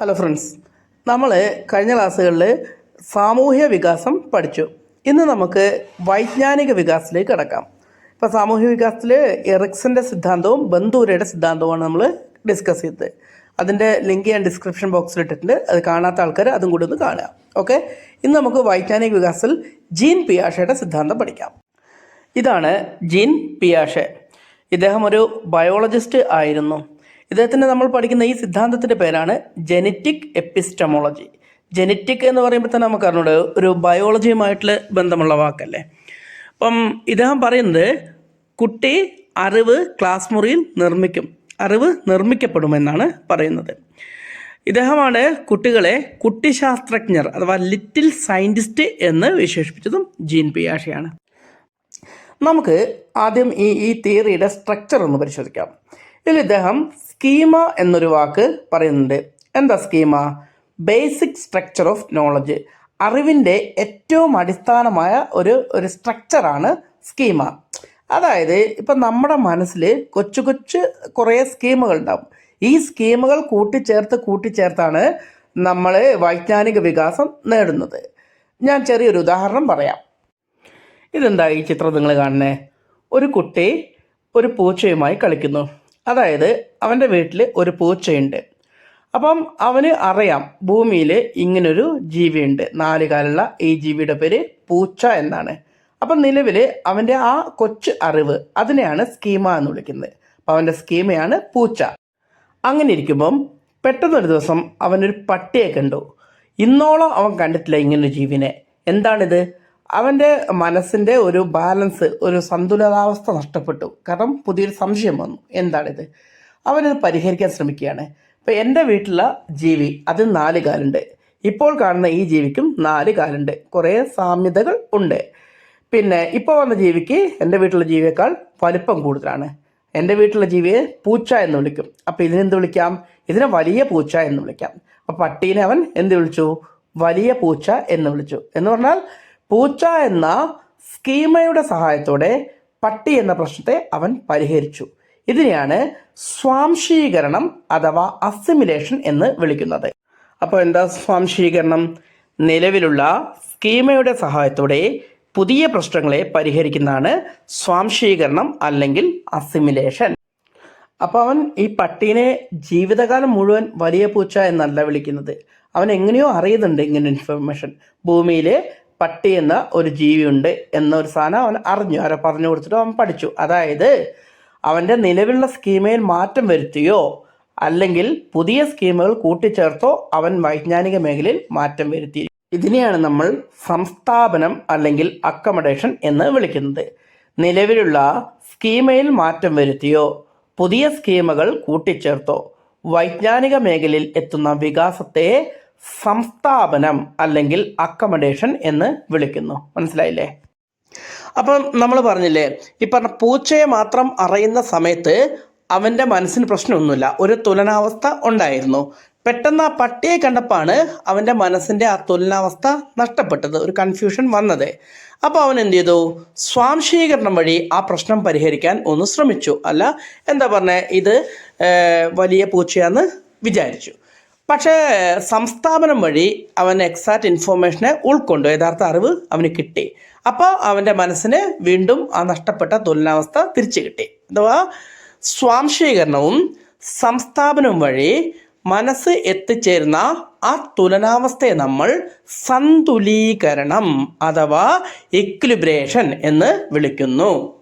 Hello friends നമ്മൾ കഴിഞ്ഞ ക്ലാസ്സുകളിൽ സാമൂഹ്യ വികാസം പഠിച്ചു. ഇന്ന് നമുക്ക് വൈജ്ഞാനിക വികാസത്തിലേക്ക് കിടക്കാം. ഇപ്പോൾ സാമൂഹ്യ വികാസത്തിൽ എറിക്സന്റെ സിദ്ധാന്തവും ബന്ധൂരയുടെ സിദ്ധാന്തവുമാണ് നമ്മൾ ഡിസ്കസ് ചെയ്തത്. അതിന്റെ ലിങ്ക് ഞാൻ ഡിസ്ക്രിപ്ഷൻ ബോക്സിൽ ഇട്ടിട്ടുണ്ട്. അത് കാണാത്ത ആൾക്കാർ അതും കൂടി ഒന്ന് കാണുക. ഓക്കെ ഇന്ന് നമുക്ക് വൈജ്ഞാനിക വികാസത്തിൽ ജീൻ പിയാഷയുടെ സിദ്ധാന്തം പഠിക്കാം. ഇതാണ് ജീൻ പിയാഷെ. ഇദ്ദേഹം ഒരു ബയോളജിസ്റ്റ് ആയിരുന്നു. ഇദ്ദേഹത്തിന്റെ നമ്മൾ പഠിക്കുന്ന ഈ സിദ്ധാന്തത്തിന്റെ പേരാണ് ജെനറ്റിക് എപ്പിസ്റ്റമോളജി ജെനറ്റിക് എന്ന് പറയുമ്പോൾ തന്നെ നമുക്ക് അറിഞ്ഞൂടെ ഒരു ബയോളജിയുമായിട്ടുള്ള ബന്ധമുള്ള വാക്കല്ലേ? അപ്പം ഇദ്ദേഹം പറയുന്നത് കുട്ടി അറിവ് ക്ലാസ് മുറിയിൽ നിർമ്മിക്കും അറിവ് നിർമ്മിക്കപ്പെടുമെന്നാണ് പറയുന്നത്. ഇദ്ദേഹമാണ് കുട്ടികളെ കുട്ടിശാസ്ത്രജ്ഞർ അഥവാ ലിറ്റിൽ സയന്റിസ്റ്റ് എന്ന് വിശേഷിപ്പിച്ചതും ജീൻ പിയാഷയാണ്. നമുക്ക് ആദ്യം ഈ ഈ തിയറിയുടെ സ്ട്രക്ചർ ഒന്ന് പരിശോധിക്കാം. ഇതിൽ ഇദ്ദേഹം സ്കീമ എന്നൊരു വാക്ക് പറയുന്നുണ്ട്. എന്താ schema basic structure of knowledge അറിവിന്റെ ഏറ്റവും അടിസ്ഥാനമായ ഒരു ഒരു സ്ട്രക്ചറാണ് സ്കീമ അതായത് ഇപ്പം നമ്മുടെ മനസ്സിൽ കൊച്ചു കൊച്ചു കുറേ സ്കീമുകൾ ഉണ്ടാവും. ഈ സ്കീമുകൾ കൂട്ടിച്ചേർത്ത് കൂട്ടിച്ചേർത്താണ് നമ്മൾ വൈജ്ഞാനിക വികാസം നേടുന്നത്. ഞാൻ ചെറിയൊരു ഉദാഹരണം പറയാം. ഇതെന്താ ഈ ചിത്രം നിങ്ങൾ കാണുന്നത്? ഒരു കുട്ടി ഒരു പൂച്ചയുമായി കളിക്കുന്നു. അതായത് അവന്റെ വീട്ടിൽ ഒരു പൂച്ചയുണ്ട്. അപ്പം അവന് അറിയാം ഭൂമിയിൽ ഇങ്ങനൊരു ജീവിയുണ്ട്. നാല് കാലുള്ള ഈ ജീവിയുടെ പേര് പൂച്ച എന്നാണ്. അപ്പം നിലവിൽ അവന്റെ ആ കൊച്ചു അറിവ് അതിനെയാണ് സ്കീമ എന്ന് വിളിക്കുന്നത്. അപ്പം അവന്റെ സ്കീമയാണ് പൂച്ച. അങ്ങനെ ഇരിക്കുമ്പം പെട്ടെന്നൊരു ദിവസം അവനൊരു പട്ടിയെ കണ്ടു. ഇന്നോളം അവൻ കണ്ടിട്ടില്ല ഇങ്ങനൊരു ജീവിനെ. എന്താണിത്? അവന്റെ മനസ്സിന്റെ ഒരു ബാലൻസ് ഒരു സന്തുലിതാവസ്ഥ നഷ്ടപ്പെട്ടു. കാരണം പുതിയൊരു സംശയം വന്നു. എന്താണിത്? അവനത് പരിഹരിക്കാൻ ശ്രമിക്കുകയാണ്. ഇപ്പം എന്റെ വീട്ടിലെ ജീവി അത് നാല് കാലുണ്ട്. ഇപ്പോൾ കാണുന്ന ഈ ജീവിക്കും നാല് കാലുണ്ട്. കുറേ സാമ്യതകൾ ഉണ്ട്. പിന്നെ ഇപ്പോൾ വന്ന ജീവിക്ക് എന്റെ വീട്ടിലെ ജീവിയേക്കാൾ വലിപ്പം കൂടുതലാണ്. എന്റെ വീട്ടിലെ ജീവിയെ പൂച്ച എന്ന് വിളിക്കും. അപ്പോൾ ഇതിനെന്ത് വിളിക്കാം? ഇതിനെ വലിയ പൂച്ച എന്ന് വിളിക്കാം. അപ്പോൾ പട്ടീനെ അവൻ എന്ത് വിളിച്ചു? വലിയ പൂച്ച എന്ന് വിളിച്ചു. എന്ന് പറഞ്ഞാൽ പൂച്ച എന്ന സ്കീമയുടെ സഹായത്തോടെ പട്ടി എന്ന പ്രശ്നത്തെ അവൻ പരിഹരിച്ചു. ഇതിനെയാണ് സ്വാംശീകരണം അഥവാ അസിമിലേഷൻ എന്ന് വിളിക്കുന്നത്. അപ്പോൾ എന്താ സ്വാംശീകരണം? നിലവിലുള്ള സ്കീമയുടെ സഹായത്തോടെ പുതിയ പ്രശ്നങ്ങളെ പരിഹരിക്കുന്നതാണ് സ്വാംശീകരണം അല്ലെങ്കിൽ അസിമിലേഷൻ അപ്പോൾ അവൻ ഈ പട്ടീനെ ജീവിതകാലം മുഴുവൻ വലിയ പൂച്ച എന്നല്ല വിളിക്കുന്നത്. അവൻ എങ്ങനെയോ അറിയുന്നുണ്ട് ഇങ്ങനെ ഇൻഫർമേഷൻ ഭൂമിയിൽ പട്ടി എന്ന ഒരു ജീവിയുണ്ട് എന്നൊരു സാധനം അവൻ അറിഞ്ഞു. അവരെ പറഞ്ഞു കൊടുത്തിട്ട് അവൻ പഠിച്ചു. അതായത് അവന്റെ നിലവിലുള്ള സ്കീമയിൽ മാറ്റം വരുത്തിയോ അല്ലെങ്കിൽ പുതിയ സ്കീമുകൾ കൂട്ടിച്ചേർത്തോ അവൻ വൈജ്ഞാനിക മേഖലയിൽ മാറ്റം വരുത്തി. ഇതിനെയാണ് നമ്മൾ സംസ്ഥാപനം അല്ലെങ്കിൽ അക്കമഡേഷൻ എന്ന് വിളിക്കുന്നത്. നിലവിലുള്ള സ്കീമയിൽ മാറ്റം വരുത്തിയോ പുതിയ സ്കീമുകൾ കൂട്ടിച്ചേർത്തോ വൈജ്ഞാനിക മേഖലയിൽ എത്തുന്ന വികാസത്തെ സംസ്ഥാപനം അല്ലെങ്കിൽ അക്കമഡേഷൻ എന്ന് വിളിക്കുന്നു. മനസ്സിലായില്ലേ? അപ്പം നമ്മൾ പറഞ്ഞില്ലേ ഈ പറഞ്ഞ പൂച്ചയെ മാത്രം അറിയുന്ന സമയത്ത് അവന്റെ മനസ്സിന് പ്രശ്നമൊന്നുമില്ല. ഒരു തുലനാവസ്ഥ ഉണ്ടായിരുന്നു. പെട്ടെന്ന് ആ പട്ടിയെ കണ്ടപ്പോൾ അവന്റെ മനസ്സിന്റെ ആ തുലനാവസ്ഥ നഷ്ടപ്പെട്ടത് ഒരു കൺഫ്യൂഷൻ വന്നത്. അപ്പോൾ അവൻ എന്ത് ചെയ്തു? സ്വാംശീകരണം വഴി ആ പ്രശ്നം പരിഹരിക്കാൻ ഒന്ന് ശ്രമിച്ചു. അല്ല എന്താ പറഞ്ഞത് ഇത് വലിയ പൂച്ചയാന്ന് വിചാരിച്ചു. പക്ഷേ സംസ്ഥാപനം വഴി അവൻ എക്സാക്റ്റ് ഇൻഫോർമേഷനെ ഉൾക്കൊണ്ടു. യഥാർത്ഥ അറിവ് അവന് കിട്ടി. അപ്പോൾ അവന്റെ മനസ്സിന് വീണ്ടും ആ നഷ്ടപ്പെട്ട തുലനാവസ്ഥ തിരിച്ചു കിട്ടി. അഥവാ സ്വാംശീകരണവും സംസ്ഥാപനവും വഴി മനസ്സ് എത്തിച്ചേരുന്ന ആ തുലനാവസ്ഥയെ നമ്മൾ സന്തുലീകരണം അഥവാ ഇക്വിലിബ്രേഷൻ എന്ന് വിളിക്കുന്നു.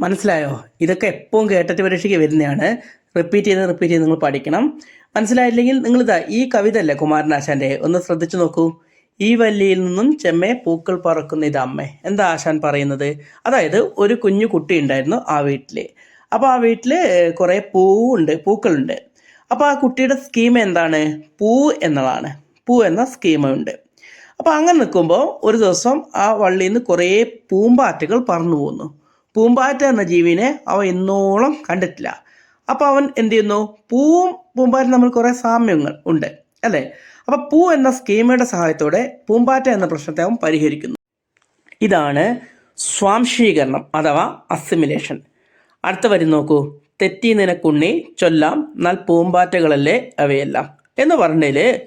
മനസ്സിലായോ? ഇതൊക്കെ എപ്പോഴും കേട്ടിട്ട് പരീക്ഷയ്ക്ക് വരുന്നതാണ്. റിപ്പീറ്റ് ചെയ്ത് റിപ്പീറ്റ് ചെയ്ത് നിങ്ങൾ പഠിക്കണം. മനസ്സിലായില്ലെങ്കിൽ നിങ്ങൾ ഇതാ ഈ കവിത അല്ലേ കുമാരനാശാന്റെ ഒന്ന് ശ്രദ്ധിച്ചു നോക്കൂ. ഈ വല്ലിയിൽ നിന്നും ചെമ്മെ പൂക്കൾ പറക്കുന്ന ഇത് അമ്മേ. എന്താ ആശാൻ പറയുന്നത്? അതായത് ഒരു കുഞ്ഞു കുട്ടി ഉണ്ടായിരുന്നു ആ വീട്ടിൽ അപ്പോൾ ആ വീട്ടിൽ കുറേ പൂവുണ്ട് പൂക്കളുണ്ട്. അപ്പോൾ ആ കുട്ടിയുടെ സ്കീം എന്താണ്? പൂ എന്നതാണ്. പൂ എന്ന സ്കീമുണ്ട് അപ്പോൾ അങ്ങനെ നിൽക്കുമ്പോൾ ഒരു ദിവസം ആ വള്ളിയിൽ നിന്ന് കുറേ പൂമ്പാറ്റകൾ പറന്നു പോകുന്നു പൂമ്പാറ്റ എന്ന ജീവിനെ അവ എന്നോളം കണ്ടിട്ടില്ല. അപ്പോൾ അവൻ എന്ത് ചെയ്യുന്നു? പൂവും പൂമ്പാറ്റ നമ്മൾ കുറേ സാമ്യങ്ങൾ ഉണ്ട് അല്ലേ? അപ്പോൾ പൂ എന്ന സ്കീമയുടെ സഹായത്തോടെ പൂമ്പാറ്റ എന്ന പ്രശ്നത്തെ അവൻ പരിഹരിക്കുന്നു. ഇതാണ് സ്വാംശീകരണം അഥവാ അസിമിലേഷൻ അടുത്ത വരി നോക്കൂ. തെറ്റി നിനക്കുണ്ണി ചൊല്ലാം എന്നാൽ പൂമ്പാറ്റകളല്ലേ അവയെല്ലാം. എന്ന് പറഞ്ഞതിൽ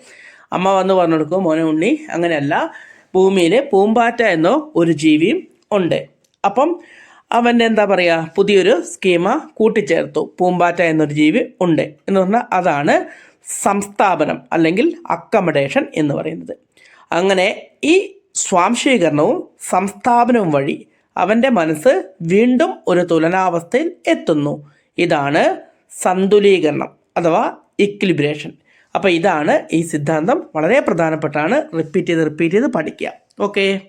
അമ്മ വന്ന് പറഞ്ഞു കൊടുക്കും മോനെ ഉണ്ണി അങ്ങനെയല്ല. ഭൂമിയിൽ പൂമ്പാറ്റ എന്നോ ഒരു ജീവിയും ഉണ്ട്. അപ്പം അവന്റെ എന്താ പറയുക പുതിയൊരു സ്കീമ കൂട്ടിച്ചേർത്തു. പൂമ്പാറ്റ എന്നൊരു ജീവി ഉണ്ട് എന്ന് പറഞ്ഞാൽ അതാണ് സംസ്ഥാപനം അല്ലെങ്കിൽ അക്കമഡേഷൻ എന്ന് പറയുന്നത്. അങ്ങനെ ഈ സ്വാംശീകരണവും സംസ്ഥാപനവും വഴി അവന്റെ മനസ്സ് വീണ്ടും ഒരു തുലനാവസ്ഥയിൽ എത്തുന്നു. ഇതാണ് സന്തുലീകരണം അഥവാ ഇക്വിലിബ്രേഷൻ അപ്പോൾ ഇതാണ് ഈ സിദ്ധാന്തം വളരെ പ്രധാനപ്പെട്ടാണ്. റിപ്പീറ്റ് ചെയ്ത് റിപ്പീറ്റ് ചെയ്ത് പഠിക്കുക. ഓക്കേ